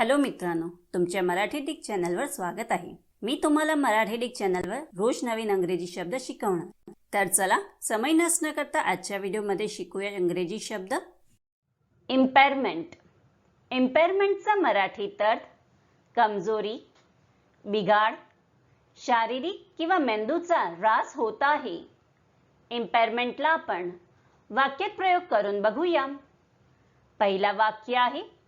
Hello मित्रांनो तुमच्या मराठी डिक चॅनलवर स्वागत आहे. मी तुम्हाला मराठी डिक चॅनलवर रोज नवीन अंग्रेजी शब्द शिकवणार. तर चला समय नसणं करता आजच्या व्हिडिओमध्ये शिकूया इंग्रजी शब्द. इम्पेअरमेंट इम्पेअरमेंटचा मराठीत अर्थ कमजोरी बिघाड शारीरिक किंवा मेंदूचा ऱ्हास होत आहे. इम्पेअरमेंटला आपण वाक्यात प्रयोग करून बघूया. पहिला वाक्य आहे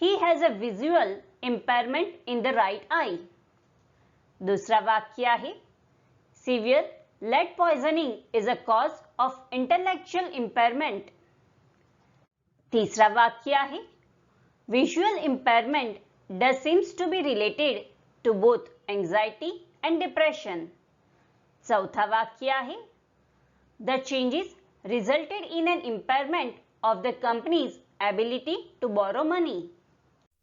He has a visual impairment in the right eye दुसरा वाक्य आहे severe lead poisoning is a cause of intellectual impairment तिसरा वाक्य आहे visual impairment does seems to be related to both anxiety and depression चौथा वाक्य आहे the changes resulted in an impairment of the company's ability to borrow money.